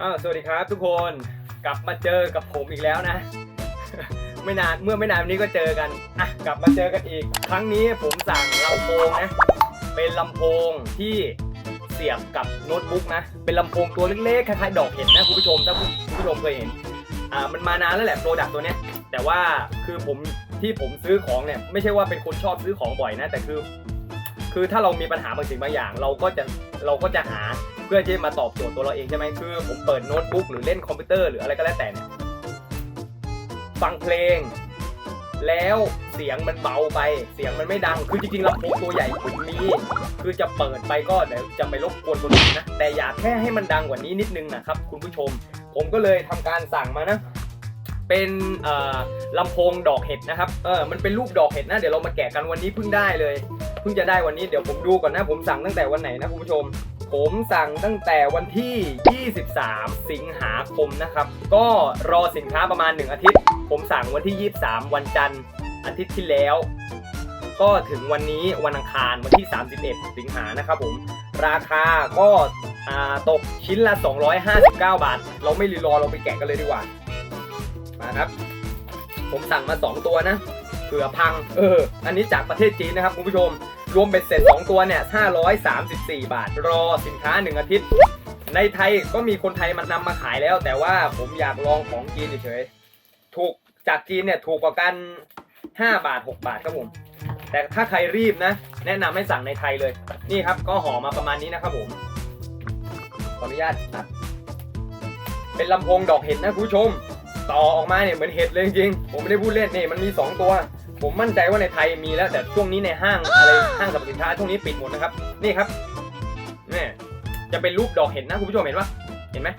อ้าวสวัสดีครับทุกคนกลับมาเจอกับผมอีกแล้วนะ ไม่นานเมื่อไม่นานนนี้ก็เจอกันอะกลับมาเจอกันอีก ครั้งนี้ผมสั่งลำโพงนะเป็นลำโพงที่เสียบกับโน้ตบุ๊กนะ เป็นลำโพงตัวเล็กๆคล้ายๆดอกเห็ดนะคุณผู้ชมถ้าคุณผู้ชมเคยเห็นอ่ามันมานานแล้วแหละโปรดักตัวเนี้ยแต่ว่าคือผมที่ผมซื้อของเนี่ยไม่ใช่ว่าเป็นคนชอบซื้อของบ่อยนะ แต่คือ คือถ้าเรามีปัญหาบางสิ่งบางอย่าง เราก็จะเราก็จะหาเพื่อที่มาตอบโจทย์ตัวเราเองใช่ไหมคือผมเปิดโน้ตบุ๊กหรือเล่นคอมพิวเตอร์หรืออะไรก็แล้วแต่เนี่ยฟังเพลง แล้วเสียงมันเบาไป เสียงมันไม่ดัง คือจริงๆลำโพงตัวใหญ่ผมมีคือจะเปิดไปก็เดี๋ยวจะไปรบกวนคนอื่นนะ แต่อยากแค่ให้มันดังกว่านี้นิดนึงนะครับ คุณผู้ชม ผมก็เลยทำการสั่งมานะเป็นลำโพงดอกเห็ดนะครับ เออ มันเป็นรูปดอกเห็ดนะ เดี๋ยวเรามาแกะกันวันนี้เพิ่งได้เลย พิ่งจะได้วันนี้เดี๋ยวผมดูก่อนนะ ผมสั่งตั้งแต่วันไหนนะคุณผู้ชม ผมสั่งตั้งแต่วันที่ 23 สิงหาคมนะครับ ก็รอสินค้าประมาณ 1 อาทิตย์ ผมสั่งวันที่ 23 วันจันทร์อาทิตย์ที่แล้ว ก็ถึงวันนี้วันอังคารวันที่ 31 สิงหานะครับผมราคาก็าตกชิ้นละ 259 บาท เราไม่รีรอเราไปแกะกันเลยดีกว่ามาครับ ผมสั่งมา 2 ตัวนะเผื่อพัง เออ อันนี้จากประเทศจีนนะครับคุณผู้ชม รวมเบ็ดเสร็จ 2 ตัวเนี่ย 534 บาท รอสินค้า 1 อาทิตย์ ในไทยก็มีคนไทยมันนำมาขายแล้ว แต่ว่าผมอยากลองของจีนเฉยๆถูกจากจีนเนี่ยถูกกว่ากัน 5 บาท 6 บาทครับผม แต่ถ้าใครรีบนะ แนะนำให้สั่งในไทยเลย นี่ครับก็ห่อมาประมาณนี้นะครับผม ขออนุญาตตัดเป็นลำโพงดอกเห็ดนะคุณผู้ชม ต่อออกมาเนี่ยเหมือนเห็ดเลยจริงผมไม่ได้พูดเล่นนี่มันมี 2 ตัว ผมมั่นใจว่าในไทยมีแล้วแต่ช่วงนี้ในห้างอะไรห้างสรรพสินค้าช่วงนี้ปิดหมดนะครับ นี่ครับนี่จะเป็นรูปดอกเห็ดนะคุณผู้ชมเห็นปะเห็นไหม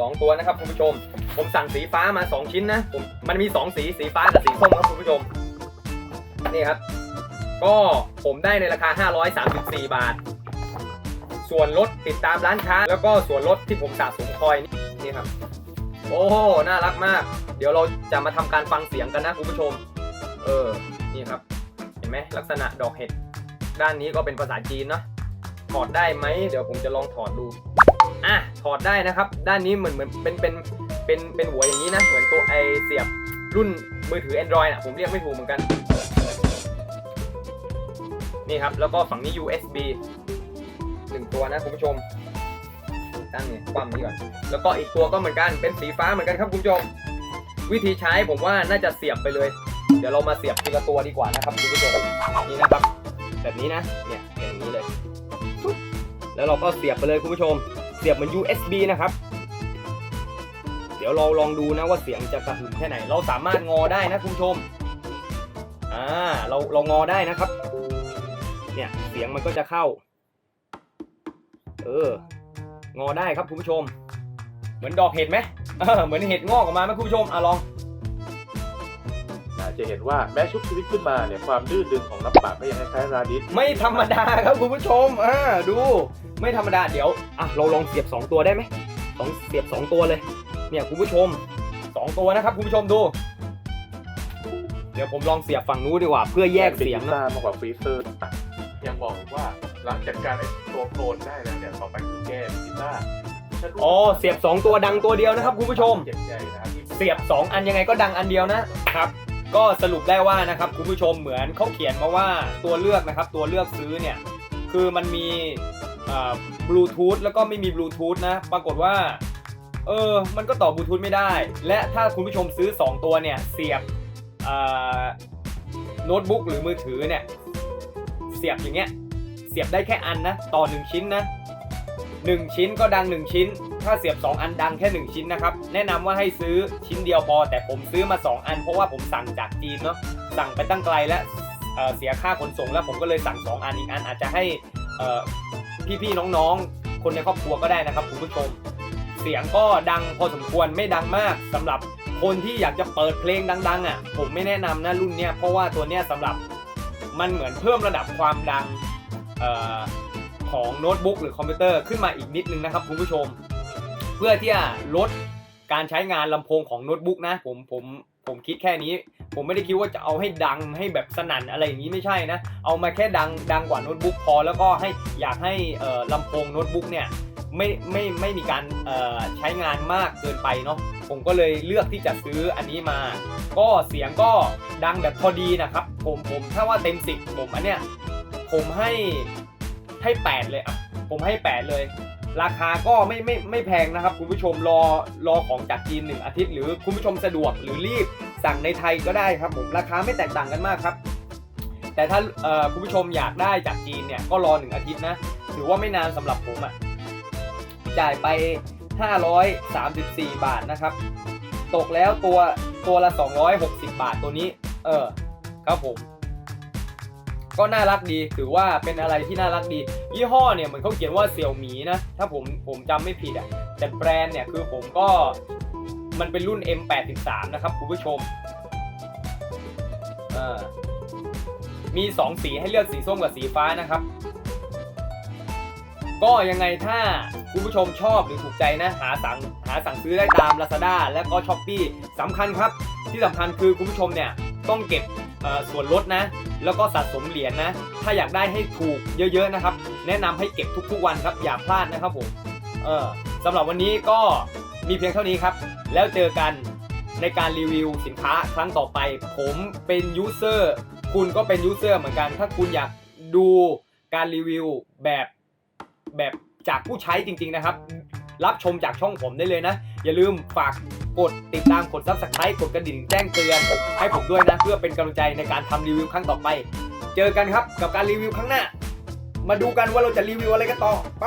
สองตัวนะครับคุณผู้ชม ผมสั่งสีฟ้ามา 2 ชิ้นนะผมมันมี 2 สีสีฟ้ากับสีส้มครับคุณผู้ชมนี่ครับ ก็ผมได้ในราคา 534 บาท ส่วนลดติดตามร้านค้า แล้วก็ส่วนลดที่ผมสะสมคอยนี่นี่ครับ โอ้โหน่ารักมาก เดี๋ยวเราจะมาทำการฟังเสียงกันนะคุณผู้ชม เออ นี่ครับ เห็นไหมลักษณะดอกเห็ด ด้านนี้ก็เป็นภาษาจีนเนาะ ถอดได้ไหม เดี๋ยวผมจะลองถอดดู อะ ถอดได้นะครับ ด้านนี้เหมือนเหมือนเป็นเป็นเป็นเป็นหัวอย่างนี้นะ เหมือนตัวไอเสียบรุ่นมือถือ Android นะผมเรียกไม่ถูกเหมือนกัน นี่ครับ แล้วก็ฝั่งนี้ USB หนึ่งตัวนะคุณผู้ชม ตั้งเนี่ยความนี้ก่อน แล้วก็อีกตัวก็เหมือนกัน เป็นสีฟ้าเหมือนกันครับคุณผู้ชม วิธีใช้ผมว่าน่าจะเสียบไปเลย เดี๋ยวเรามาเสียบทีละตัวดีกว่านะครับคุณผู้ชมนี่นะครับ แบบนี้นะเนี่ยอย่างนี้เลยแล้วเราก็เสียบไปเลยคุณผู้ชม เสียบเหมือน USB นะครับ เดี๋ยวเราลองดูนะว่าเสียงจะกระหึ่มแค่ไหน เราสามารถงอได้นะคุณผู้ชมอ่าเราเรางอได้นะครับ เนี่ยเสียงมันก็จะเข้า เอองอได้ครับคุณผู้ชม เหมือนดอกเห็ดไหมเหมือนเห็ดงอกออกมาไหมคุณผู้ชมอะลอง จจะเห็นว่าแม้ชุบชีวิตขึ้นมาเนี่ยความดื้อดึงของน้ำปากก็ยังคล้ายๆราดิสไม่ธรรมดาครับคุณผู้ชมอ่าดู ไม่ธรรมดาเดี๋ยวอะเราลองเสียบ 2 ตัวได้ไหมสองเสียบ 2 ตัวเลย เนี่ยคุณผู้ชม 2 ตัวนะครับคุณผู้ชมดู เดี๋ยวผมลองเสียบฝั่งนู้นดีกว่า เพื่อแยกเสียงป็นพิซนะซ่ามากกว่าฟรีเซอร์ยังบอกว่าหลังจากการไอ้ตัวโคลนได้แล้วเนี่ยต่อไปคือแก้พิซซ่าอ๋อเสียบ 2 ตัวดังตัวเดียวนะครับคุณผู้ชม เจ็บใจนะครับที่ เสียบ 2 อันยังไงก็ดังอันเดียวนะครับ ก็สรุปได้ว่านะครับคุณผู้ชมเหมือนเขาเขียนมาว่าตัวเลือกนะครับตัวเลือกซื้อเนี่ยคือมันมีบลูทูธแล้วก็ไม่มีบลูทูธนะปรากฏว่าเออมันก็ต่อบลูทูธไม่ได้ และถ้าคุณผู้ชมซื้อ 2 ตัวเนี่ยเสียบโน้ตบุ๊กหรือมือถือเนี่ยเสียบอย่างเงี้ยเสียบได้แค่อันนะต่อ 1 ชิ้นนะ 1 ชิ้นก็ดัง 1 ชิ้น ถ้าเสียบ 2 อันดังแค่ 1 ชิ้นนะครับ แนะนำว่าให้ซื้อชิ้นเดียวพอ แต่ผมซื้อมา 2 อัน เพราะว่าผมสั่งจากจีนเนาะสั่งไปตั้งไกลและเเสียค่าขนส่งแล้วผมก็เลยสั่ง 2 อันอีกอันอาจจะให้พี่ๆน้องๆ คนในครอบครัวก็ได้นะครับคุณผู้ชม เสียงก็ดังพอสมควรไม่ดังมากสำหรับคนที่อยากจะเปิดเพลงดัง ๆ อะ ผมไม่แนะนำนะรุ่นเนี้ยเพราะว่าตัวเนี้ยสำหรับมันเหมือนเพิ่มระดับความดังเอ่อ ของโน้ตบุ๊กหรือคอมพิวเตอร์ขึ้นมาอีกนิดนึงนะครับคุณผู้ชม เพื่อที่จะลดการใช้งานลำโพงของโน้ตบุ๊กนะผมผมผมคิดแค่นี้ ผมไม่ได้คิดว่าจะเอาให้ดังให้แบบสนั่นอะไรอย่างนี้ไม่ใช่นะ เอามาแค่ดังดังกว่าโน้ตบุ๊กพอ แล้วก็ให้อยากให้ลำโพงโน้ตบุ๊กเนี่ยไม่ไม่ไม่มีการใช้งานมากเกินไปเนาะผมก็เลยเลือกที่จะซื้ออันนี้มา ก็เสียงก็ดังแบบพอดีนะครับ ผมผมถ้าว่าเต็มสิบผมอันเนี้ยผมให้ ให้แปดเลยอะผมให้แปดเลย ราคาก็ไม่ไม่ไม่แพงนะครับ คุณผู้ชมรอรอของจากจีนหนึ่งอาทิตย์ หรือคุณผู้ชมสะดวกหรือรีบสั่งในไทยก็ได้ครับผมราคาไม่แตกต่างกันมากครับ แต่ถ้าคุณผู้ชมอยากได้จากจีนเนี่ยก็รอหนึ่งอาทิตย์นะถือว่าไม่นานสำหรับผมอะจ่ายไป 534 บาทนะครับ ตกแล้วตัวตัวละ 260 บาทตัวนี้ เออครับผม ก็น่ารักดี ถือว่าเป็นอะไรที่น่ารักดี ยี่ห้อเนี่ยเหมือนเขาเขียนว่าเสี่ยวหมีนะ ถ้าผมผมจำไม่ผิดอะ แต่แบรนด์เนี่ยคือผมก็มันเป็นรุ่น M83 นะครับคุณผู้ชมเออมี 2 สีให้เลือกสีส้มกับสีฟ้านะครับ ก็ยังไงถ้าคุณผู้ชมชอบหรือถูกใจนะหาสั่งหาสั่งซื้อได้ตาม Lazada และก็ s h อ p e e สำคัญครับ ที่สำคัญคือคุณผู้ชมเนี่ยต้องเก็บ ส่วนลดนะ แล้วก็สะสมเหรียญนะ ถ้าอยากได้ให้ถูกเยอะๆนะครับ แนะนำให้เก็บทุกๆวันครับ อย่าพลาดนะครับผมเออสำหรับวันนี้ก็มีเพียงเท่านี้ครับ แล้วเจอกันในการรีวิวสินค้าครั้งต่อไป ผมเป็นยูเซอร์คุณก็เป็นยูเซอร์เหมือนกัน ถ้าคุณอยากดูการรีวิวแบบแบบจากผู้ใช้จริง ๆ นะครับ รับชมจากช่องผมได้เลยนะ อย่าลืมฝากกดติดตามกด subscribe กดกระดิ่งแจ้งเตือน ให้ผมด้วยนะ เพื่อเป็นกำลังใจในการทำรีวิวครั้งต่อไป เจอกันครับกับการรีวิวครั้งหน้า มาดูกันว่าเราจะรีวิวอะไรกันต่อไป